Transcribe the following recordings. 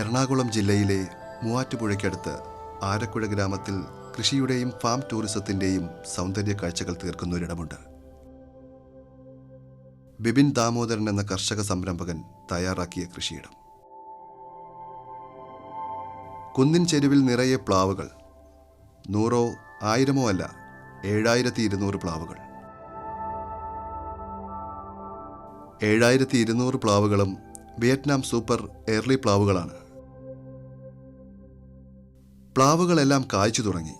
എറണാകുളം ജില്ലയിലെ മൂവാറ്റുപുഴയ്ക്കടുത്ത് ആരക്കുഴ ഗ്രാമത്തിൽ കൃഷിയുടെയും ഫാം ടൂറിസത്തിന്റെയും സൗന്ദര്യ കാഴ്ചകൾ തീർക്കുന്ന ഒരിടമുണ്ട്. ബിബിൻ ദാമോദരൻ എന്ന കർഷക സംരംഭകൻ തയ്യാറാക്കിയ കൃഷിയിടം. കുന്നിൻ ചെരുവിൽ നിറയെ പ്ലാവുകൾ നൂറോ ആയിരമോ അല്ല ഏഴായിരത്തി ഇരുന്നൂറ് പ്ലാവുകൾ. ഏഴായിരത്തി ഇരുന്നൂറ് പ്ലാവുകളും വിയറ്റ്നാം സൂപ്പർ എയർലി പ്ലാവുകളാണ്. പ്ലാവുകളെല്ലാം കായ്ച്ചു തുടങ്ങി.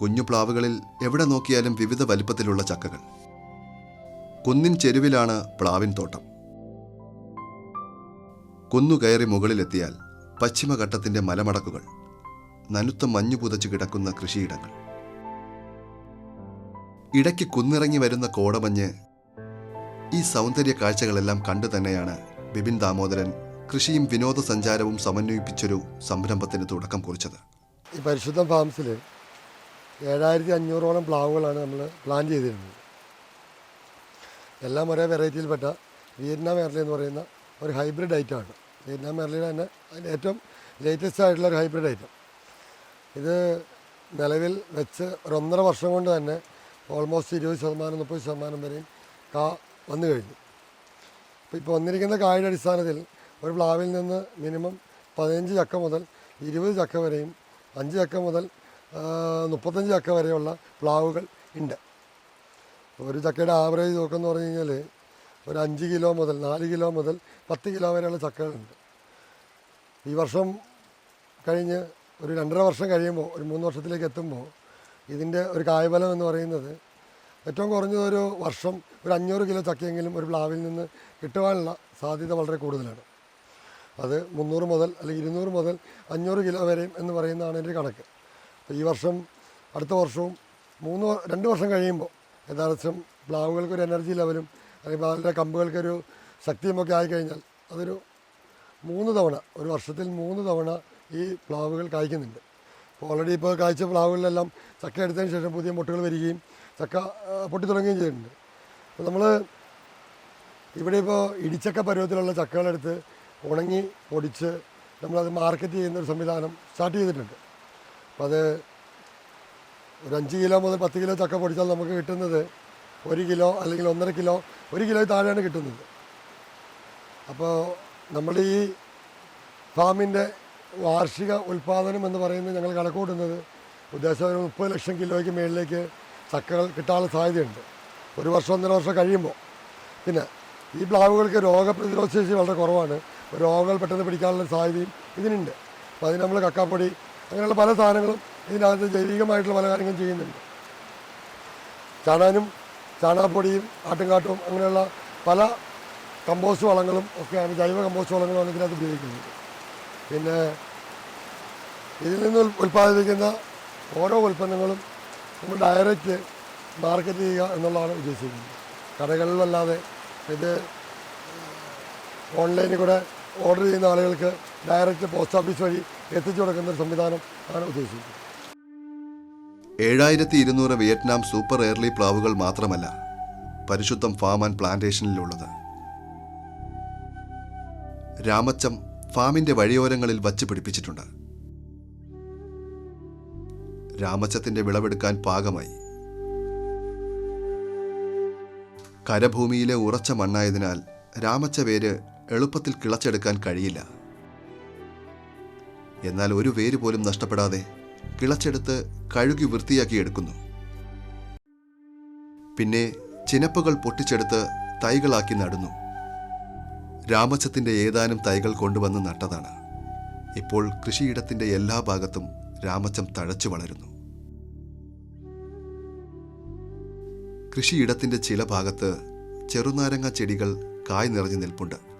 കുഞ്ഞു പ്ലാവുകളിൽ എവിടെ നോക്കിയാലും വിവിധ വലിപ്പത്തിലുള്ള ചക്കകൾ. കുന്നിൻ ചെരുവിലാണ് പ്ലാവിൻ തോട്ടം. കുന്നു കയറി മുകളിലെത്തിയാൽ പശ്ചിമഘട്ടത്തിന്റെ മലമടക്കുകൾ നനുത്ത മഞ്ഞു പുതച്ചു കിടക്കുന്ന കൃഷിയിടങ്ങൾ. ഇടയ്ക്ക് കുന്നിറങ്ങി വരുന്ന കോടമഞ്ഞ് ഈ സൗന്ദര്യ കാഴ്ചകളെല്ലാം കണ്ടു തന്നെയാണ് ബിപിൻ ദാമോദരൻ കൃഷിയും വിനോദസഞ്ചാരവും സമന്വയിപ്പിച്ചൊരു സംരംഭത്തിന് തുടക്കം കുറിച്ചത്. ഈ പരിശുദ്ധ ഫാംസിൽ ഏഴായിരത്തി അഞ്ഞൂറോളം പ്ലാവുകളാണ് നമ്മൾ പ്ലാൻ ചെയ്തിരുന്നത്. എല്ലാം ഒരേ വെറൈറ്റിയിൽപ്പെട്ട വിയറ്റ്നാം എർലി എന്ന് പറയുന്ന ഒരു ഹൈബ്രിഡ് ഐറ്റമാണ്. വിയറ്റ്നാം എർലിയുടെ തന്നെ അതിന്റെ ഏറ്റവും ലേറ്റസ്റ്റ് ആയിട്ടുള്ള ഒരു ഹൈബ്രിഡ് ഐറ്റം. ഇത് നിലവിൽ വെച്ച് ഒരു ഒന്നര വർഷം കൊണ്ട് തന്നെ ഓൾമോസ്റ്റ് ഇരുപത് ശതമാനം മുപ്പത് ശതമാനം വരെയും കാ വന്നു കഴിഞ്ഞു. അപ്പോൾ ഇപ്പോൾ വന്നിരിക്കുന്ന കായുടെ അടിസ്ഥാനത്തിൽ ഒരു പ്ലാവിൽ നിന്ന് മിനിമം പതിനഞ്ച് ചക്ക മുതൽ ഇരുപത് ചക്ക വരെയും അഞ്ച് ചക്ക മുതൽ മുപ്പത്തഞ്ച് ചക്ക വരെയുള്ള പ്ലാവുകൾ ഉണ്ട്. ഒരു ചക്കയുടെ ആവറേജ് നോക്കെന്ന് പറഞ്ഞു കഴിഞ്ഞാൽ ഒരു അഞ്ച് കിലോ മുതൽ നാല് കിലോ മുതൽ പത്ത് കിലോ വരെയുള്ള ചക്കകളുണ്ട്. ഈ വർഷം കഴിഞ്ഞ് ഒരു രണ്ടര വർഷം കഴിയുമ്പോൾ ഒരു മൂന്ന് വർഷത്തിലേക്ക് എത്തുമ്പോൾ ഇതിന്റെ ഒരു കായ്ഫലം എന്ന് പറയുന്നത് ഏറ്റവും കുറഞ്ഞത് ഒരു വർഷം ഒരു അഞ്ഞൂറ് കിലോ ചക്കയെങ്കിലും ഒരു പ്ലാവിൽ നിന്ന് കിട്ടുവാനുള്ള സാധ്യത വളരെ കൂടുതലാണ്. അത് മുന്നൂറ് മുതൽ അല്ലെങ്കിൽ ഇരുന്നൂറ് മുതൽ അഞ്ഞൂറ് കിലോ വരെയും എന്ന് പറയുന്നതാണ് എന്റെ കണക്ക്. ഈ വർഷം അടുത്ത വർഷവും മൂന്ന് രണ്ട് വർഷം കഴിയുമ്പോൾ യഥാർത്ഥം പ്ലാവുകൾക്ക് ഒരു എനർജി ലെവലും അല്ലെങ്കിൽ പ്ലാവിന്റെ കമ്പുകൾക്കൊരു ശക്തിയുമൊക്കെ ആയിക്കഴിഞ്ഞാൽ അതൊരു മൂന്ന് തവണ ഒരു വർഷത്തിൽ മൂന്ന് തവണ ഈ പ്ലാവുകൾ കായ്ക്കുന്നുണ്ട്. അപ്പോൾ ഓൾറെഡി ഇപ്പോൾ കായ്ച്ച പ്ലാവുകളിലെല്ലാം ചക്ക എടുത്തതിന് ശേഷം പുതിയ മുട്ടുകൾ വരികയും ചക്ക പൊട്ടി തുടങ്ങുകയും ചെയ്തിട്ടുണ്ട്. അപ്പോൾ നമ്മൾ ഇവിടെ ഇപ്പോൾ ഇടിച്ചക്ക പരുവത്തിലുള്ള ചക്കകളെടുത്ത് ഉണങ്ങി പൊടിച്ച് നമ്മളത് മാർക്കറ്റ് ചെയ്യുന്ന ഒരു സംവിധാനം സ്റ്റാർട്ട് ചെയ്തിട്ടുണ്ട്. അപ്പോൾ അത് ഒരു അഞ്ച് കിലോ മുതൽ പത്ത് കിലോ ചക്ക പൊടിച്ചാൽ നമുക്ക് കിട്ടുന്നത് ഒരു കിലോ അല്ലെങ്കിൽ ഒന്നര കിലോ ഒരു കിലോ താഴെയാണ് കിട്ടുന്നത്. അപ്പോൾ നമ്മുടെ ഈ ഫാമിന്റെ വാർഷിക ഉൽപ്പാദനം എന്ന് പറയുന്നത് ഞങ്ങൾ കണക്കൂട്ടുന്നത് ഉദ്ദേശം ഒരു മുപ്പത് ലക്ഷം കിലോയ്ക്ക് മേളിലേക്ക് ചക്കകൾ കിട്ടാനുള്ള സാധ്യതയുണ്ട്. ഒരു വർഷം ഒന്നര വർഷം കഴിയുമ്പോൾ. പിന്നെ ഈ പ്ലാവുകൾക്ക് രോഗപ്രതിരോധശേഷി വളരെ കുറവാണ്. രോഗങ്ങൾ പെട്ടെന്ന് പിടിക്കാനുള്ള സാധ്യതയും ഇതിനുണ്ട്. അപ്പോൾ അതിന് നമ്മൾ കക്കാപ്പൊടി അങ്ങനെയുള്ള പല സാധനങ്ങളും ഇതിനകത്ത് ജൈവികമായിട്ടുള്ള പല കാര്യങ്ങളും ചെയ്യുന്നുണ്ട്. ചാണാനും ചാണാപ്പൊടിയും ആട്ടുംകാട്ടും അങ്ങനെയുള്ള പല കമ്പോസ്റ്റ് വളങ്ങളും ഒക്കെയാണ് ജൈവ കമ്പോസ്റ്റ് വളങ്ങളുമാണ് ഇതിനകത്ത് ഉപയോഗിക്കുന്നത്. പിന്നെ ഇതിൽ നിന്ന് ഉൽ- ഉൽപ്പാദിപ്പിക്കുന്ന ഓരോ ഉൽപ്പന്നങ്ങളും നമ്മൾ ഡയറക്റ്റ് മാർക്കറ്റ് ചെയ്യുക എന്നുള്ളതാണ് ഉദ്ദേശിക്കുന്നത്. കടകളിലല്ലാതെ ഇത് ഓൺലൈനിൽ കൂടെ ഓർഡർ ചെയ്യുന്ന ആളുകൾക്ക് ഡയറക്റ്റ് പോസ്റ്റ് ഓഫീസ് വഴി എത്തിച്ചു കൊടുക്കുന്ന ഒരു സംവിധാനം ആണ് ഉദ്ദേശിക്കുന്നത്. ഏഴായിരത്തി ഇരുന്നൂറ് വിയറ്റ്നാം സൂപ്പർ എയർലി പ്ലാവുകൾ മാത്രമല്ല പരിശുദ്ധം ഫാം ആൻഡ് പ്ലാന്റേഷനിലുള്ളത്. രാമച്ചം ഫാമിന്റെ വഴിയോരങ്ങളിൽ വച്ച് പിടിപ്പിച്ചിട്ടുണ്ട്. രാമച്ചത്തിന്റെ വിളവെടുക്കാൻ പാകമായി. കരഭൂമിയിലെ ഉറച്ച മണ്ണായതിനാൽ രാമച്ച വേര് എളുപ്പത്തിൽ കിളച്ചെടുക്കാൻ കഴിയില്ല. എന്നാൽ ഒരു വേര് പോലും നഷ്ടപ്പെടാതെ കിളച്ചെടുത്ത് കഴുകി വൃത്തിയാക്കി എടുക്കുന്നു. പിന്നെ ചിനപ്പുകൾ പൊട്ടിച്ചെടുത്ത് തൈകളാക്കി നടുന്നു. രാമച്ചത്തിന്റെ ഏതാനും തൈകൾ കൊണ്ടുവന്ന് നട്ടതാണ്. ഇപ്പോൾ കൃഷിയിടത്തിന്റെ എല്ലാ ഭാഗത്തും രാമച്ചം തഴച്ചു വളരുന്നു. കൃഷിയിടത്തിന്റെ ചില ഭാഗത്ത് ചെറുനാരങ്ങ ചെടികൾ കായ് നിറഞ്ഞു നിൽപ്പുണ്ട്.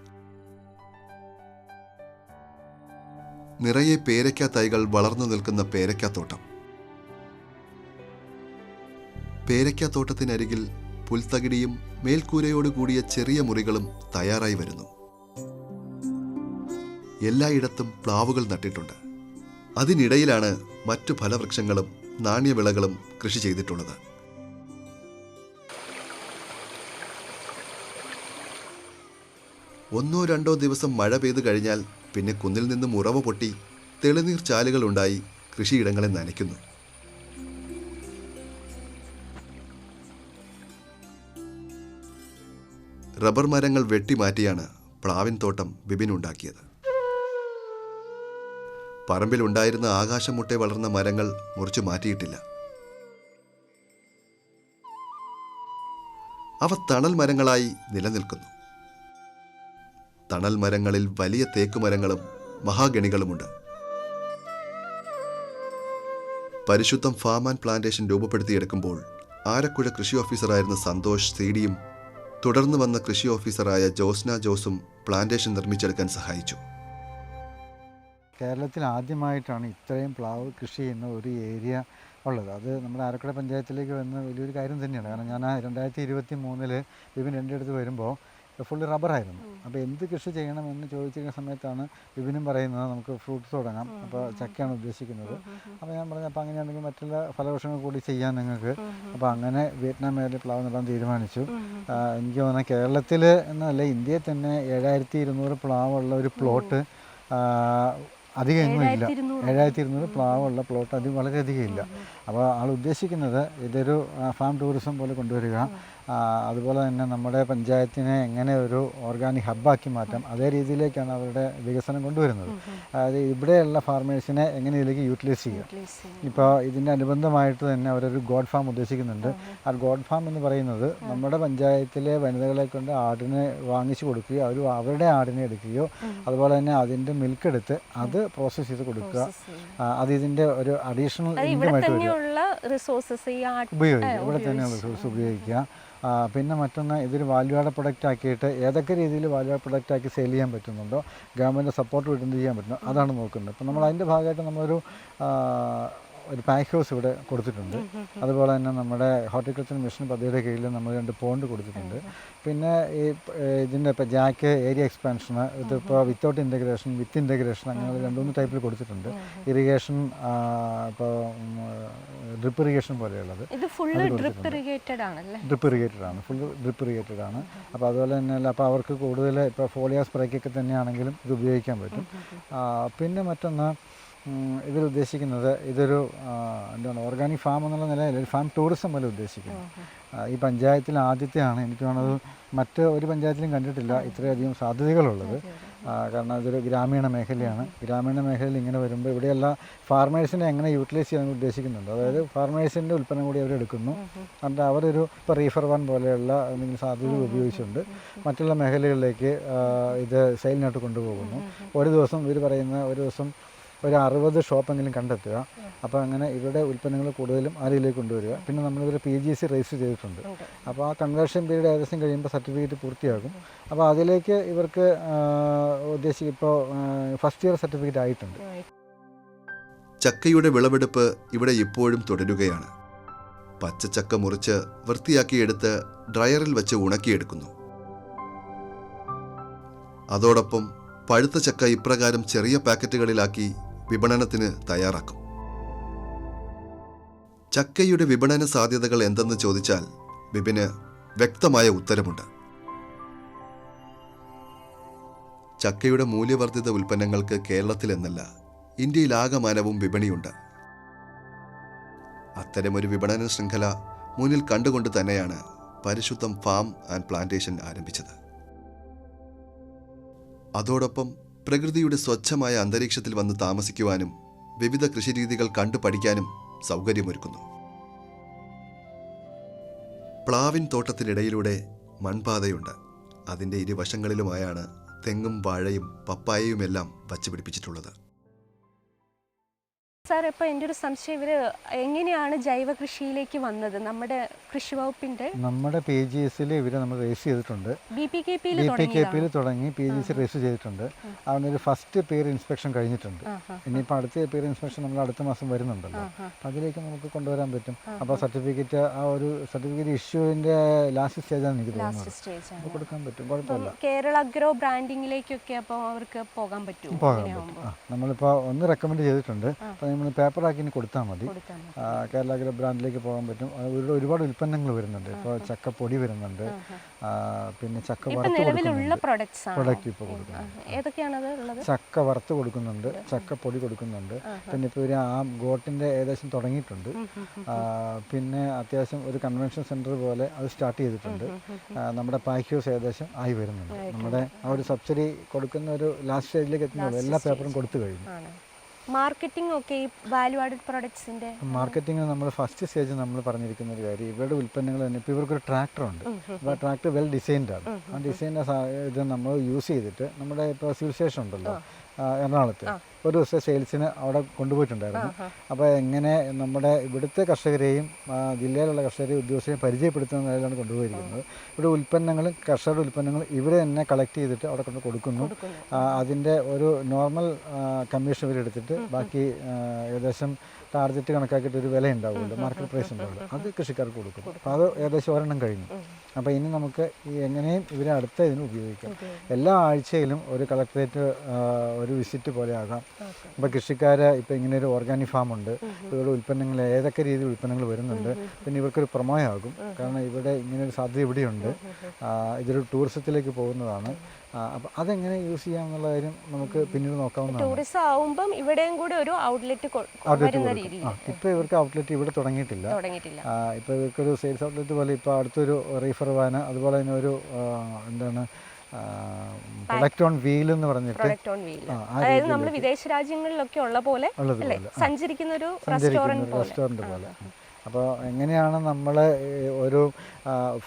നിറയെ പേരയ്ക്ക തൈകൾ വളർന്നു നിൽക്കുന്ന പേരയ്ക്കാത്തോട്ടം പേരയ്ക്കാത്തോട്ടത്തിനരികിൽ പുൽത്തകിടിയും മേൽക്കൂരയോട് കൂടിയ ചെറിയ മുറികളും തയ്യാറായി വരുന്നു. എല്ലായിടത്തും പ്ലാവുകൾ നട്ടിട്ടുണ്ട്. അതിനിടയിലാണ് മറ്റു ഫലവൃക്ഷങ്ങളും നാണ്യവിളകളും കൃഷി ചെയ്തിട്ടുള്ളത്. ഒന്നോ രണ്ടോ ദിവസം മഴ പെയ്തു കഴിഞ്ഞാൽ പിന്നെ കുന്നിൽ നിന്നും ഉറവ പൊട്ടി തെളിനീർ ചാലുകളുണ്ടായി കൃഷിയിടങ്ങളെ നനയ്ക്കുന്നു. റബ്ബർ മരങ്ങൾ വെട്ടിമാറ്റിയാണ് പ്ലാവിൻ തോട്ടം ബിബിൻ ഉണ്ടാക്കിയത്. പറമ്പിലുണ്ടായിരുന്ന ആകാശമുട്ടെ വളർന്ന മരങ്ങൾ മുറിച്ചു മാറ്റിയിട്ടില്ല. അവ തണൽ മരങ്ങളായി നിലനിൽക്കുന്നു. തണൽ മരങ്ങളിൽ വലിയ തേക്കുമരങ്ങളും മഹാഗണികളുമുണ്ട്. പരിശുദ്ധം ഫാം ആൻഡ് പ്ലാന്റേഷൻ രൂപപ്പെടുത്തിയെടുക്കുമ്പോൾ ആരക്കുഴ കൃഷി ഓഫീസറായിരുന്ന സന്തോഷ് സീഡിയും തുടർന്ന് വന്ന കൃഷി ഓഫീസറായ ജോസ്ന ജോസും പ്ലാന്റേഷൻ നിർമ്മിച്ചെടുക്കാൻ സഹായിച്ചു. കേരളത്തിൽ ആദ്യമായിട്ടാണ് ഇത്രയും പ്ലാവ് കൃഷി ചെയ്യുന്ന ഒരു ഏരിയ ഉള്ളത്. അത് നമ്മുടെ ആരക്കുഴ പഞ്ചായത്തിലേക്ക് വന്ന വലിയൊരു കാര്യം തന്നെയാണ്. കാരണം ഞാൻ രണ്ടായിരത്തി ഇരുപത്തി മൂന്നിൽ ഇവൻ എന്റെ അടുത്ത് വരുമ്പോൾ ഫുള്ള് റബ്ബറായിരുന്നു അപ്പോൾ എന്ത് കൃഷി ചെയ്യണമെന്ന് ചോദിച്ചിരുന്ന സമയത്താണ് വിപിനും പറയുന്നത് നമുക്ക് ഫ്രൂട്ട്സ് തുടങ്ങാം. അപ്പോൾ ചക്കയാണ് ഉദ്ദേശിക്കുന്നത്. അപ്പോൾ ഞാൻ പറഞ്ഞു അപ്പോൾ അങ്ങനെയാണെങ്കിൽ മറ്റുള്ള ഫലവൃക്ഷങ്ങൾ കൂടി ചെയ്യാൻ നിങ്ങൾക്ക്. അപ്പോൾ അങ്ങനെ വിയറ്റ്നാം മേഖലയിൽ പ്ലാവ് നടാൻ തീരുമാനിച്ചു. എനിക്ക് തോന്നുന്നത് കേരളത്തിൽ എന്നല്ല ഇന്ത്യയിൽ തന്നെ ഏഴായിരത്തി ഇരുന്നൂറ് പ്ലാവുള്ള ഒരു പ്ലോട്ട് അധികം എങ്ങും ഇല്ല. ഏഴായിരത്തി ഇരുന്നൂറ് പ്ലാവുള്ള പ്ലോട്ട് അത് വളരെയധികം ഇല്ല. അപ്പോൾ ആൾ ഉദ്ദേശിക്കുന്നത് ഇതൊരു ഫാം ടൂറിസം പോലെ കൊണ്ടുവരിക. അതുപോലെ തന്നെ നമ്മുടെ പഞ്ചായത്തിനെ എങ്ങനെ ഒരു ഓർഗാനിക് ഹബ്ബാക്കി മാറ്റാം അതേ രീതിയിലേക്കാണ് അവരുടെ വികസനം കൊണ്ടുവരുന്നത്. അതായത് ഇവിടെയുള്ള ഫാർമേഴ്സിനെ എങ്ങനെ ഇതിലേക്ക് യൂട്ടിലൈസ് ചെയ്യുക. ഇപ്പോൾ ഇതിന്റെ അനുബന്ധമായിട്ട് തന്നെ അവരൊരു ഗോഡ് ഫാം ഉദ്ദേശിക്കുന്നുണ്ട്. ആ ഗോഡ് ഫാം എന്ന് പറയുന്നത് നമ്മുടെ പഞ്ചായത്തിലെ വനിതകളെ കൊണ്ട് ആടിനെ വാങ്ങിച്ചു കൊടുക്കുകയോ അവർ അവരുടെ ആടിനെ എടുക്കുകയോ അതുപോലെ തന്നെ അതിന്റെ മിൽക്ക് എടുത്ത് അത് പ്രോസസ്സ് ചെയ്ത് കൊടുക്കുക. അത് ഇതിന്റെ ഒരു അഡീഷണൽ ഇൻകം ആയിട്ട് വരിക. ഉപയോഗിക്കുക. ഇവിടെ തന്നെയുള്ള റിസോഴ്സ് ഉപയോഗിക്കുക. പിന്നെ മറ്റൊന്ന് ഇതൊരു വാല്യൂ ആഡ് പ്രൊഡക്റ്റ് ആക്കിയിട്ട് ഏതൊക്കെ രീതിയിൽ വാല്യൂ ആഡ് പ്രൊഡക്റ്റ് ആക്കി സെയിൽ ചെയ്യാൻ പറ്റുന്നുണ്ടോ? ഗവൺമെന്റ് സപ്പോർട്ട് കിട്ടുന്നത് ചെയ്യാൻ പറ്റുന്നു? അതാണ് നോക്കുന്നത്. അപ്പോൾ നമ്മൾ അതിന്റെ ഭാഗമായിട്ട് നമ്മളൊരു ഒരു പാക്ക് ഹൗസ് ഇവിടെ കൊടുത്തിട്ടുണ്ട്. അതുപോലെ തന്നെ നമ്മുടെ ഹോർട്ടിക്കൾച്ചർ മിഷൻ പദ്ധതിയുടെ കീഴിൽ നമ്മൾ രണ്ട് പോണ്ട് കൊടുത്തിട്ടുണ്ട്. പിന്നെ ഈ ഇതിന്റെ ഇപ്പോൾ ജാക്ക് ഏരിയ എക്സ്പാൻഷന് ഇതിപ്പോൾ വിത്തൗട്ട് ഇന്റഗ്രേഷൻ വിത്ത് ഇന്റഗ്രേഷൻ അങ്ങനെ രണ്ട് മൂന്ന് ടൈപ്പിൽ കൊടുത്തിട്ടുണ്ട്. ഇറിഗേഷൻ ഇപ്പോൾ ഡ്രിപ്പ് ഇറിഗേഷൻ പോലെയുള്ളത്. ഡ്രിപ്പ് ഇറിഗേറ്റഡ് ആണല്ലേ? ഡ്രിപ്പ് ഇറിഗേറ്റഡ് ആണ്. ഫുൾ ഡ്രിപ്പ് ഇറിഗേറ്റഡ് ആണ്. അപ്പോൾ അതുപോലെ തന്നെ അല്ല അപ്പോൾ അവർക്ക് കൂടുതൽ ഇപ്പോൾ ഫോളിയ സ്പ്രേക്കൊക്കെ തന്നെയാണെങ്കിലും ഇത് ഉപയോഗിക്കാൻ പറ്റും. പിന്നെ മറ്റൊന്ന് ഉദ്ദേശിക്കുന്നത് ഇതൊരു എന്താണ് ഓർഗാനിക് ഫാം എന്നുള്ള നിലയിൽ ഒരു ഫാം ടൂറിസം പോലെ ഉദ്ദേശിക്കുന്നു. ഈ പഞ്ചായത്തിൽ ആദ്യത്തെയാണ് എനിക്ക് തോന്നുന്നത് മറ്റ് ഒരു പഞ്ചായത്തിലും കണ്ടിട്ടില്ല ഇത്രയധികം സാധ്യതകളുള്ളത്. കാരണം ഇതൊരു ഗ്രാമീണ മേഖലയാണ്. ഗ്രാമീണ മേഖലയിൽ ഇങ്ങനെ വരുമ്പോൾ ഇവിടെയുള്ള ഫാർമേഴ്സിനെ എങ്ങനെ യൂട്ടിലൈസ് ചെയ്യാൻ ഉദ്ദേശിക്കുന്നുണ്ട്? അതായത് ഫാർമേഴ്സിന്റെ ഉൽപ്പന്നം കൂടി അവരെടുക്കുന്നു എന്നിട്ട് അവരൊരു ഇപ്പോൾ റീഫർ വൺ പോലെയുള്ള എന്തെങ്കിലും സാധ്യതകൾ ഉപയോഗിച്ചുകൊണ്ട് മറ്റുള്ള മേഖലകളിലേക്ക് ഇത് സെയിലിനായിട്ട് കൊണ്ടുപോകുന്നു. ഒരു ദിവസം ഇവർ പറയുന്ന ഒരു ദിവസം ഒരു അറുപത് ഷോപ്പെങ്കിലും കണ്ടെത്തുക. അപ്പോൾ അങ്ങനെ ഇവരുടെ ഉൽപ്പന്നങ്ങൾ കൂടുതലും ആ രീതിയിലേക്ക് കൊണ്ടുവരിക. പിന്നെ നമ്മളിവർ പി ജി സി രജിസ്റ്റർ ചെയ്തിട്ടുണ്ട്. അപ്പോൾ ആ കൺവേർഷൻ പീരീഡ് ഏകദേശം കഴിയുമ്പോൾ സർട്ടിഫിക്കറ്റ് പൂർത്തിയാകും. അപ്പോൾ അതിലേക്ക് ഇവർക്ക് ഉദ്ദേശിച്ച് ഇപ്പോൾ ഫസ്റ്റ് ഇയർ സർട്ടിഫിക്കറ്റ് ആയിട്ടുണ്ട്. ചക്കയുടെ വിളവെടുപ്പ് ഇവിടെ ഇപ്പോഴും തുടരുകയാണ്. പച്ചച്ചക്ക മുറിച്ച് വൃത്തിയാക്കിയെടുത്ത് ഡ്രയറിൽ വെച്ച് ഉണക്കിയെടുക്കുന്നു. അതോടൊപ്പം പഴുത്ത ചക്ക ഇപ്രകാരം ചെറിയ പാക്കറ്റുകളിലാക്കി വിപണനത്തിന് തയ്യാറാക്കും. ചക്കയുടെ വിപണന സാധ്യതകൾ എന്തെന്ന് ചോദിച്ചാൽ ബിബിന് വ്യക്തമായ ഉത്തരമുണ്ട്. ചക്കയുടെ മൂല്യവർദ്ധിത ഉൽപ്പന്നങ്ങൾക്ക് കേരളത്തിലെന്നല്ല ഇന്ത്യയിലാകമാനവും വിപണിയുണ്ട്. അത്തരമൊരു വിപണന ശൃംഖല മുന്നിൽ കണ്ടുകൊണ്ട് തന്നെയാണ് പരിശുദ്ധം ഫാം ആൻഡ് പ്ലാന്റേഷൻ ആരംഭിച്ചത്. അതോടൊപ്പം പ്രകൃതിയുടെ സ്വച്ഛമായ അന്തരീക്ഷത്തിൽ വന്ന് താമസിക്കുവാനും വിവിധ കൃഷിരീതികൾ കണ്ടു പഠിക്കാനും സൗകര്യമൊരുക്കുന്നു. പ്ലാവിൻ തോട്ടത്തിനിടയിലൂടെ മൺപാതയുണ്ട്. അതിന്റെ ഇരുവശങ്ങളിലുമായാണ് തെങ്ങും വാഴയും പപ്പായയുമെല്ലാം വച്ചുപിടിപ്പിച്ചിട്ടുള്ളത്. സാർ ഇപ്പോൾ എന്റെ ഒരു സംശയം ഇവർ എങ്ങനെയാണ് ജൈവ കൃഷിയിലേക്ക് വന്നത്? നമ്മുടെ കൃഷി വകുപ്പിന്റെ നമ്മുടെ പി ജി എസിൽ ഇവർ നമ്മൾ രജിസ്റ്റർ ചെയ്തിട്ടുണ്ട്. ബി പി കെ പിയിൽ ബി പി കെ പിയിൽ തുടങ്ങി പി ജി സി രജിസ്റ്റർ ചെയ്തിട്ടുണ്ട്. അവിടെ ഒരു ഫസ്റ്റ് പേർ ഇൻസ്പെക്ഷൻ കഴിഞ്ഞിട്ടുണ്ട്. ഇനിയിപ്പോൾ അടുത്ത പേർ ഇൻസ്പെക്ഷൻ നമ്മൾ അടുത്ത മാസം വരുന്നുണ്ടല്ലോ. അതിലേക്ക് നമുക്ക് കൊണ്ടുവരാൻ പറ്റും. അപ്പോൾ സർട്ടിഫിക്കറ്റ് ആ. ഒരു സർട്ടിഫിക്കറ്റ് ഇഷ്യൂവിന്റെ ലാസ്റ്റ് സ്റ്റേജാണ് എനിക്ക് തോന്നുന്നത്. കൊടുക്കാൻ പറ്റും. കുഴപ്പമില്ല. കേരള അഗ്രോ ബ്രാൻഡിങ്ങിലേക്കൊക്കെ അപ്പോൾ അവർക്ക് പോകാൻ പറ്റും പോകാൻ പറ്റും. നമ്മളിപ്പോൾ ഒന്ന് റെക്കമെൻഡ് ചെയ്തിട്ടുണ്ട്. നമ്മൾ പേപ്പറാക്കി ഇനി കൊടുത്താൽ മതി. കേരള ഗ്ര ബ്രാൻഡിലേക്ക് പോകാൻ പറ്റും. ഇവിടെ ഒരുപാട് ഉൽപ്പന്നങ്ങൾ വരുന്നുണ്ട്. ഇപ്പോൾ ചക്കപ്പൊടി വരുന്നുണ്ട്. പിന്നെ ചക്ക വറുത്ത് പ്രൊഡക്റ്റ് ഇപ്പോൾ കൊടുക്കുന്നുണ്ട്. ചക്ക വറുത്ത് കൊടുക്കുന്നുണ്ട്. ചക്കപ്പൊടി കൊടുക്കുന്നുണ്ട്. പിന്നെ ഇപ്പോൾ ഒരു ആ ഗോട്ടിന്റെ ഏകദേശം തുടങ്ങിയിട്ടുണ്ട്. പിന്നെ അത്യാവശ്യം ഒരു കൺവെൻഷൻ സെന്റർ പോലെ അത് സ്റ്റാർട്ട് ചെയ്തിട്ടുണ്ട്. നമ്മുടെ പാക്ക് ഹൗസ് ഏകദേശം ആയി വരുന്നുണ്ട്. നമ്മുടെ ആ ഒരു സബ്സിഡി കൊടുക്കുന്ന ഒരു ലാസ്റ്റ് സ്റ്റേജിലേക്ക് എത്തുന്നുള്ളൂ. എല്ലാ പേപ്പറും കൊടുത്തു കഴിഞ്ഞു. മാർക്കറ്റിംഗ് ഒക്കെ ഈ വാല്യൂ ആഡഡ് പ്രൊഡക്ട്സിന്റെ മാർക്കറ്റിംഗ് നമ്മൾ ഫസ്റ്റ് സ്റ്റേജ് നമ്മൾ പറഞ്ഞിരിക്കുന്ന ഒരു കാര്യം ഇവരുടെ ഉൽപ്പന്നങ്ങൾ തന്നെ ഇപ്പോൾ ഇവർക്കൊരു ട്രാക്ടർ ഉണ്ട്. അപ്പോൾ ആ ട്രാക്ടർ വെൽ ഡിസൈൻഡ് ആണ്. ആ ഡിസൈന്റെ ഇത് നമ്മൾ യൂസ് ചെയ്തിട്ട് നമ്മുടെ ഇപ്പോൾ സിവിൽ സ്റ്റേഷൻ ഉണ്ടല്ലോ. എറണാകുളത്ത്. ഒരു ദിവസം സെയിൽസിന് അവിടെ കൊണ്ടുപോയിട്ടുണ്ടായിരുന്നു. അപ്പോൾ എങ്ങനെ നമ്മുടെ ഇവിടുത്തെ കർഷകരെയും ജില്ലയിലുള്ള കർഷകരെയും ഉദ്യോഗസ്ഥരെയും പരിചയപ്പെടുത്തുന്ന നിലയിലാണ് കൊണ്ടുപോയിരിക്കുന്നത്. ഇവിടെ ഉൽപ്പന്നങ്ങളും കർഷകരുടെ ഉൽപ്പന്നങ്ങളും ഇവർ തന്നെ കളക്ട് ചെയ്തിട്ട് അവിടെ കൊണ്ട് കൊടുക്കുന്നു. അതിന്റെ ഒരു നോർമൽ കമ്മീഷൻ ഇവരെടുത്തിട്ട് ബാക്കി ഏകദേശം ടാർഗറ്റ് കണക്കാക്കിയിട്ട് ഒരു വില ഉണ്ടാവുമല്ലോ മാർക്കറ്റ് പ്രൈസ് ഉണ്ടാവുമല്ലോ. അത് കൃഷിക്കാർക്ക് കൊടുക്കും. അപ്പോൾ അത് ഏകദേശം ഒരെണ്ണം കഴിഞ്ഞു. അപ്പോൾ ഇനി നമുക്ക് ഈ എങ്ങനെയും ഇവരെ അടുത്ത ഇതിന് ഉപയോഗിക്കാം. എല്ലാ ആഴ്ചയിലും ഒരു കളക്ടറേറ്റ് ഒരു വിസിറ്റ് പോലെ ആകാം. അപ്പോൾ കൃഷിക്കാർ ഇപ്പോൾ ഇങ്ങനെ ഒരു ഓർഗാനിക് ഫാം ഉണ്ട്. ഇവരുടെ ഉൽപ്പന്നങ്ങൾ ഏതൊക്കെ രീതിയിൽ ഉൽപ്പന്നങ്ങൾ വരുന്നുണ്ട്. പിന്നെ ഇവർക്കൊരു പ്രമേയമാകും കാരണം ഇവിടെ ഇങ്ങനെ ഒരു സാധ്യത ഇവിടെയുണ്ട്. ഇതൊരു ടൂറിസത്തിലേക്ക് പോകുന്നതാണ്. അപ്പോൾ അതെങ്ങനെ യൂസ് ചെയ്യാം എന്നുള്ള കാര്യം നമുക്ക് പിന്നീട് നോക്കാവുന്നതാണ്. ടൂറിസം ആവുമ്പം ഇവിടെയും കൂടെ ഒരു ഔട്ട്ലെറ്റ് ഔട്ട്ലെറ്റ് ഇപ്പോൾ ഇവർക്ക് ഔട്ട്ലെറ്റ് ഇവിടെ തുടങ്ങിയിട്ടില്ല. തുടങ്ങിയിട്ടില്ല. ഇപ്പോൾ ഇവർക്കൊരു സെയിൽസ് ഔട്ട്ലെറ്റ് പോലെ ഇപ്പോൾ അടുത്തൊരു റീഫർ വാന അതുപോലെ തന്നെ ഒരു എന്താണ് പ്രൊഡക്റ്റ് ഓൺ വീൽ എന്ന് പറഞ്ഞിട്ട് അതായത് നമ്മൾ വിദേശ രാജ്യങ്ങളിലൊക്കെ ഉള്ള പോലെ സഞ്ചരിക്കുന്ന ഒരു റെസ്റ്റോറന്റ് പോലെ. അപ്പോൾ എങ്ങനെയാണ് നമ്മൾ ഒരു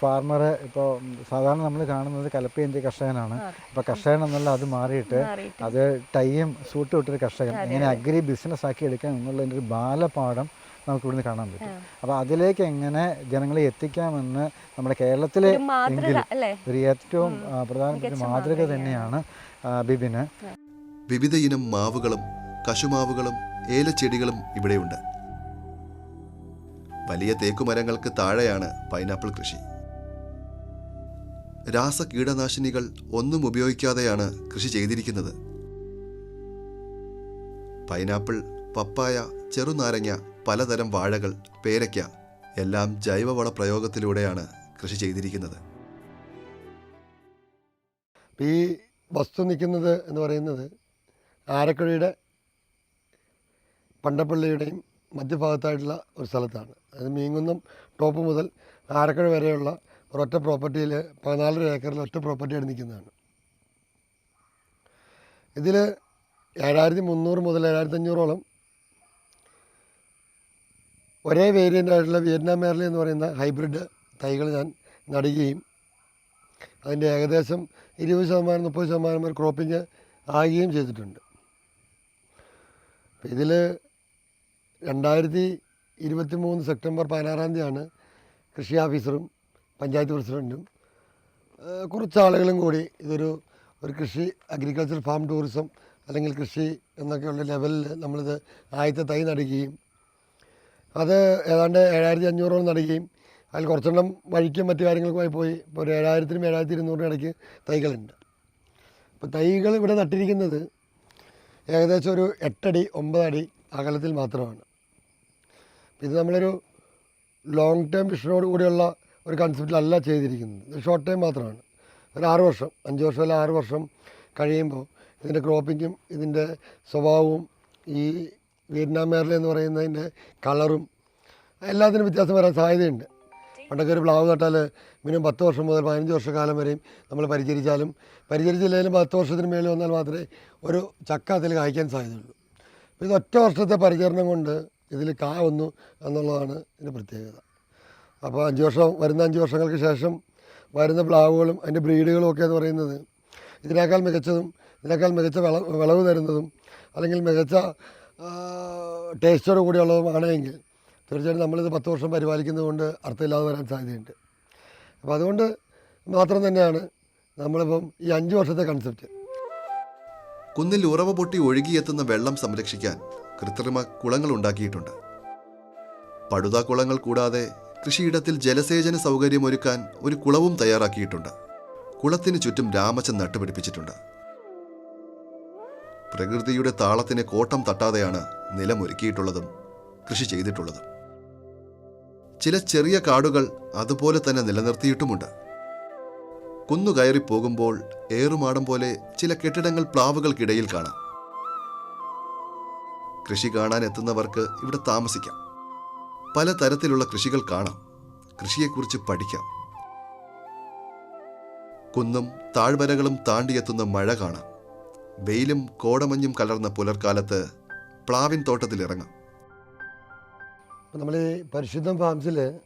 ഫാർമർ ഇപ്പോൾ സാധാരണ നമ്മൾ കാണുന്നത് കലപ്പയന്തി കർഷകനാണ്. അപ്പോൾ കർഷകൻ എന്നുള്ള അത് മാറിയിട്ട് അത് ടൈയും സൂട്ട് ഇട്ടൊരു കർഷകൻ. എങ്ങനെ അഗ്രി ബിസിനസ് ആക്കി എടുക്കാം എന്നുള്ളതിന്റെ ഒരു ബാലപാഠം നമുക്ക് ഇവിടുന്ന് കാണാൻ പറ്റും. അപ്പോൾ അതിലേക്ക് എങ്ങനെ ജനങ്ങളെ എത്തിക്കാമെന്ന് നമ്മുടെ കേരളത്തിലെ ഒരു മാതൃക എങ്കിലും ഒരു ഏറ്റവും പ്രധാനപ്പെട്ട മാതൃക തന്നെയാണ് ബിബിന്. വിവിധ ഇനം മാവുകളും കശുമാവുകളും ഏലച്ചെടികളും ഇവിടെയുണ്ട്. വലിയ തേക്കുമരങ്ങൾക്ക് താഴെയാണ് പൈനാപ്പിൾ കൃഷി. രാസ കീടനാശിനികൾ ഒന്നും ഉപയോഗിക്കാതെയാണ് കൃഷി ചെയ്തിരിക്കുന്നത്. പൈനാപ്പിൾ പപ്പായ ചെറുനാരങ്ങ പലതരം വാഴകൾ പേരയ്ക്ക എല്ലാം ജൈവവള പ്രയോഗത്തിലൂടെയാണ് കൃഷി ചെയ്തിരിക്കുന്നത്. ഈ വസ്തു നിൽക്കുന്നത് എന്ന് പറയുന്നത് ആരക്കുഴയുടെ പണ്ടപ്പള്ളിയുടെയും മധ്യഭാഗത്തായിട്ടുള്ള ഒരു സ്ഥലത്താണ്. അത് മീങ്കുന്നം ടോപ്പ് മുതൽ ആരക്കഴ വരെയുള്ള ഒരൊറ്റ പ്രോപ്പർട്ടിയിൽ പതിനാലര ഏക്കറിൽ ഒറ്റ പ്രോപ്പർട്ടിയായിട്ട് നിൽക്കുന്നതാണ്. ഇതിൽ ഏഴായിരത്തി മുന്നൂറ് മുതൽ ഏഴായിരത്തി അഞ്ഞൂറോളം ഒരേ വേരിയന്റ് ആയിട്ടുള്ള വിയറ്റ്നാം മേർലി എന്ന് പറയുന്ന ഹൈബ്രിഡ് തൈകൾ ഞാൻ നടുകയും അതിന്റെ ഏകദേശം ഇരുപത് ശതമാനം മുപ്പത് ശതമാനം വരെ ക്രോപ്പിങ് ആകുകയും ചെയ്തിട്ടുണ്ട്. ഇതിൽ രണ്ടായിരത്തി ഇരുപത്തി മൂന്ന് സെപ്റ്റംബർ പതിനാറാം തീയതിയാണ് കൃഷി ഓഫീസറും പഞ്ചായത്ത് പ്രസിഡന്റും കുറച്ച് ആളുകളും കൂടി ഇതൊരു ഒരു കൃഷി അഗ്രികൾച്ചർ ഫാം ടൂറിസം അല്ലെങ്കിൽ കൃഷി എന്നൊക്കെയുള്ള ലെവലിൽ നമ്മളിത് ആദ്യത്തെ തൈ നടുകയും അത് ഏതാണ്ട് ഏഴായിരത്തി അഞ്ഞൂറോളം നടുകയും അതിൽ കുറച്ചെണ്ണം വഴിക്കും മറ്റു കാര്യങ്ങൾക്കുമായി പോയി ഇപ്പോൾ ഒരു ഏഴായിരത്തിനും ഏഴായിരത്തി ഇരുന്നൂറിനും ഇടയ്ക്ക് തൈകളുണ്ട്. അപ്പോൾ തൈകൾ ഇവിടെ നട്ടിരിക്കുന്നത് ഏകദേശം ഒരു എട്ടടി ഒമ്പതടി അകലത്തിൽ മാത്രമാണ്. ഇത് നമ്മളൊരു ലോങ് ടേം വിഷനോട് കൂടിയുള്ള ഒരു കൺസെപ്റ്റിലല്ല ചെയ്തിരിക്കുന്നത്. ഷോർട്ട് ടൈം മാത്രമാണ്. ഒരു ആറ് വർഷം അഞ്ച് വർഷം അല്ല ആറ് വർഷം കഴിയുമ്പോൾ ഇതിന്റെ ക്രോപ്പിങ്ങും ഇതിന്റെ സ്വഭാവവും ഈ വിയറ്റ്നാം മേർല എന്ന് പറയുന്നതിന്റെ കളറും എല്ലാത്തിനും വ്യത്യാസം വരാൻ സാധ്യതയുണ്ട്. പണ്ടൊക്കെ ഒരു പ്ലാവ് നട്ടാൽ മിനിമം പത്ത് വർഷം മുതൽ പതിനഞ്ച് വർഷക്കാലം വരെയും നമ്മൾ പരിചരിച്ചാലും പരിചരിച്ചില്ലെങ്കിലും പത്ത് വർഷത്തിന് മേലെ വന്നാൽ മാത്രമേ ഒരു ചക്ക അതിൽ കായ്ക്കാൻ സാധ്യതയുള്ളൂ. ഇത് ഒറ്റ വർഷത്തെ പരിചരണം കൊണ്ട് ഇതിൽ കാ വന്നു എന്നുള്ളതാണ് ഇതിന്റെ പ്രത്യേകത. അപ്പോൾ അഞ്ച് വർഷം വരുന്ന അഞ്ച് വർഷങ്ങൾക്ക് ശേഷം വരുന്ന പ്ലാവുകളും അതിന്റെ ബ്രീഡുകളും ഒക്കെ എന്ന് പറയുന്നത് ഇതിനേക്കാൾ മികച്ചതും ഇതിനേക്കാൾ മികച്ച വിള വിളവ് തരുന്നതും അല്ലെങ്കിൽ മികച്ച ടേസ്റ്റോട് കൂടിയുള്ളതും ആണെങ്കിൽ തീർച്ചയായിട്ടും നമ്മളിത് പത്ത് വർഷം പരിപാലിക്കുന്നത് കൊണ്ട് അർത്ഥമില്ലാതെ വരാൻ സാധ്യതയുണ്ട്. അപ്പോൾ അതുകൊണ്ട് മാത്രം തന്നെയാണ് നമ്മളിപ്പം ഈ അഞ്ച് വർഷത്തെ കൺസെപ്റ്റ് കുന്നിൽ ഉറവ പൊട്ടി ഒഴുകിയെത്തുന്ന വെള്ളം സംരക്ഷിക്കാൻ കൃത്രിമ കുളങ്ങൾ ഉണ്ടാക്കിയിട്ടുണ്ട് പടുത കുളങ്ങൾ കൂടാതെ കൃഷിയിടത്തിൽ ജലസേചന സൗകര്യമൊരുക്കാൻ ഒരു കുളവും തയ്യാറാക്കിയിട്ടുണ്ട്. കുളത്തിന് ചുറ്റും രാമച്ചൻ നട്ടുപിടിപ്പിച്ചിട്ടുണ്ട്. പ്രകൃതിയുടെ താളത്തിന് കോട്ടം തട്ടാതെയാണ് നിലമൊരുക്കിയിട്ടുള്ളതും കൃഷി ചെയ്തിട്ടുള്ളതും. ചില ചെറിയ കാടുകൾ അതുപോലെ തന്നെ നിലനിർത്തിയിട്ടുമുണ്ട്. കുന്നുകയറി പോകുമ്പോൾ ഏറുമാടം പോലെ ചില കെട്ടിടങ്ങൾ പ്ലാവുകൾക്കിടയിൽ കാണാം. കൃഷി കാണാൻ എത്തുന്നവർക്ക് ഇവിടെ താമസിക്കാം. പല തരത്തിലുള്ള കൃഷികൾ കാണാം. കൃഷിയെക്കുറിച്ച് പഠിക്കാം. കുന്നും താഴ്വരകളും താണ്ടിയെത്തുന്ന മഴ കാണാം. വെയിലും കോടമഞ്ഞും കലർന്ന പുലർക്കാലത്ത് പ്ലാവിൻ തോട്ടത്തിൽ ഇറങ്ങാം. നമ്മൾ ഈ പരിശുദ്ധം ഫാംസിൽ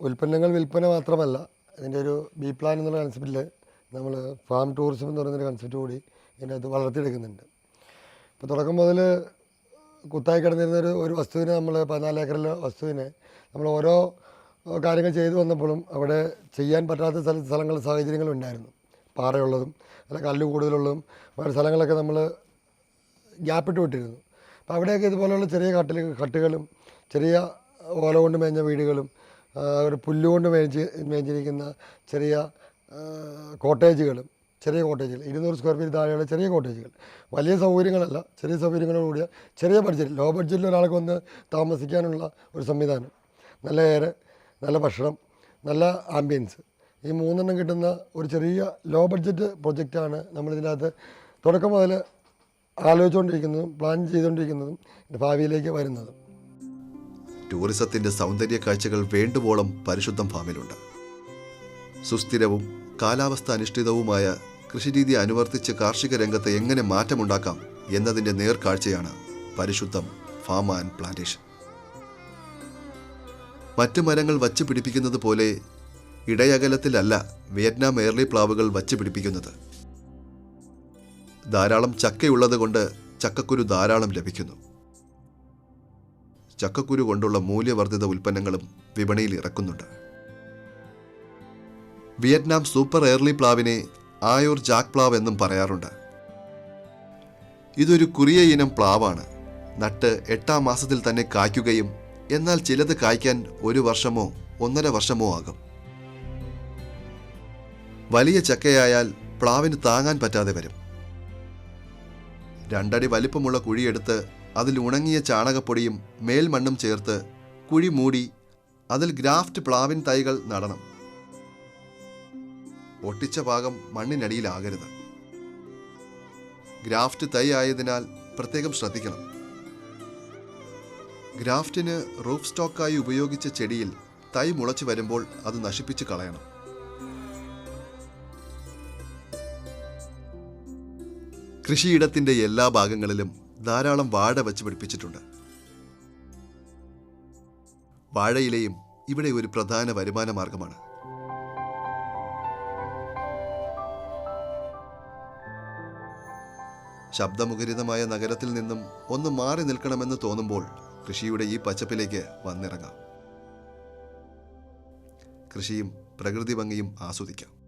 ഉൽപ്പന്നങ്ങൾ വിൽപ്പന മാത്രമല്ല ഇതിന്റെ ഒരു ബി പ്ലാൻ എന്നുള്ള കൺസെപ്റ്റിൽ നമ്മൾ ഫാം ടൂറിസം എന്ന് പറയുന്നൊരു കൺസെപ്റ്റ് കൂടി ഇതിന്റെ അത് വളർത്തിയെടുക്കുന്നുണ്ട്. ഇപ്പോൾ തുടക്കം മുതൽ കുത്തായി കിടന്നിരുന്ന ഒരു ഒരു വസ്തുവിനെ നമ്മൾ പതിനാല് ഏക്കറിലെ വസ്തുവിനെ നമ്മൾ ഓരോ കാര്യങ്ങൾ ചെയ്തു വന്നപ്പോഴും അവിടെ ചെയ്യാൻ പറ്റാത്ത സ്ഥല സ്ഥലങ്ങൾ സാഹചര്യങ്ങളും ഉണ്ടായിരുന്നു. പാറയുള്ളതും അല്ല കല്ല് കൂടുതലുള്ളതും വേറെ സ്ഥലങ്ങളൊക്കെ നമ്മൾ ഗ്യാപ്പിട്ട് വിട്ടിരുന്നു. അപ്പോൾ അവിടെയൊക്കെ ഇതുപോലെയുള്ള ചെറിയ കട്ടിൽ കട്ടുകളും ചെറിയ ഓല കൊണ്ട് മേഞ്ഞ വീടുകളും ഒരു പുല്ലുകൊണ്ട് മേഞ്ഞ് മേഞ്ഞിരിക്കുന്ന ചെറിയ കോട്ടേജുകളും ചെറിയ കോട്ടേജുകൾ. ഇരുന്നൂറ് സ്ക്വയർ ഫീറ്റ് താഴെയുള്ള ചെറിയ കോട്ടേജുകൾ. വലിയ സൗകര്യങ്ങളല്ല ചെറിയ സൗകര്യങ്ങളോട് കൂടിയ ചെറിയ ബഡ്ജറ്റ് ലോ ബഡ്ജറ്റിൽ ഒരാൾക്ക് വന്ന് താമസിക്കാനുള്ള ഒരു സംവിധാനം. നല്ല എയർ നല്ല ഭക്ഷണം നല്ല ആംബിയൻസ് ഈ മൂന്നെണ്ണം കിട്ടുന്ന ഒരു ചെറിയ ലോ ബഡ്ജറ്റ് പ്രൊജക്റ്റാണ് നമ്മളിതിനകത്ത് തുടക്കം മുതൽ ആലോചിച്ചുകൊണ്ടിരിക്കുന്നതും പ്ലാൻ ചെയ്തുകൊണ്ടിരിക്കുന്നതും ഭാവിയിലേക്ക് വരുന്നതും. ടൂറിസത്തിന്റെ സൗന്ദര്യ കാഴ്ചകൾ വേണ്ടുവോളം പരിശുദ്ധം ഫാമിലുണ്ട്. സുസ്ഥിരവും കാലാവസ്ഥ അനിഷ്ഠിതവുമായ കൃഷിരീതി അനുവർത്തിച്ച് കാർഷിക രംഗത്ത് എങ്ങനെ മാറ്റമുണ്ടാക്കാം എന്നതിന്റെ നേർക്കാഴ്ചയാണ് പരിശുദ്ധം ഫാം ആൻഡ് പ്ലാന്റേഷൻ. മറ്റ് മരങ്ങൾ വച്ച് പിടിപ്പിക്കുന്നത് പോലെ ഇടയകലത്തിലല്ല വിയറ്റ്നാം എയർലി പ്ലാവുകൾ വച്ച് പിടിപ്പിക്കുന്നത്. ധാരാളം ചക്കയുള്ളത് കൊണ്ട് ചക്കക്കുരു ധാരാളം ലഭിക്കുന്നു. ചക്കക്കുരു കൊണ്ടുള്ള മൂല്യവർദ്ധിത ഉൽപ്പന്നങ്ങളും വിപണിയിൽ ഇറക്കുന്നുണ്ട്. വിയറ്റ്നാം സൂപ്പർ എയർലി പ്ലാവിനെ ആയൂർ ജാക്ക് പ്ലാവ് എന്നും പറയാറുണ്ട്. ഇതൊരു കുറിയ ഇനം പ്ലാവാണ്. നട്ട് എട്ടാം മാസത്തിൽ തന്നെ കായ്ക്കുകയും എന്നാൽ ചിലത് കായ്ക്കാൻ ഒരു വർഷമോ ഒന്നര വർഷമോ ആകും. വലിയ ചക്കയായാൽ പ്ലാവിന് താങ്ങാൻ പറ്റാതെ വരും. രണ്ടടി വലിപ്പമുള്ള കുഴിയെടുത്ത് അതിൽ ഉണങ്ങിയ ചാണകപ്പൊടിയും മേൽമണ്ണും ചേർത്ത് കുഴി മൂടി അതിൽ ഗ്രാഫ്റ്റ് പ്ലാവിൻ തൈകൾ നടണം. ഒട്ടിച്ച ഭാഗം മണ്ണിനടിയിലാകരുത്. ഗ്രാഫ്റ്റ് തൈ ആയതിനാൽ പ്രത്യേകം ശ്രദ്ധിക്കണം. ഗ്രാഫ്റ്റിന് റൂഫ് സ്റ്റോക്കായി ഉപയോഗിച്ച ചെടിയിൽ തൈ മുളച്ചു വരുമ്പോൾ അത് നശിപ്പിച്ച് കളയണം. കൃഷിയിടത്തിന്റെ എല്ലാ ഭാഗങ്ങളിലും ധാരാളം വാഴ വെച്ച് പിടിപ്പിച്ചിട്ടുണ്ട്. വാഴയിലയും ഇവിടെ ഒരു പ്രധാന വരുമാന മാർഗമാണ്. ശബ്ദമുഖരിതമായ നഗരത്തിൽ നിന്നും ഒന്ന് മാറി നിൽക്കണമെന്ന് തോന്നുമ്പോൾ കൃഷിയുടെ ഈ പച്ചപ്പിലേക്ക് വന്നിറങ്ങാം. കൃഷിയും പ്രകൃതി ഭംഗിയും ആസ്വദിക്കാം.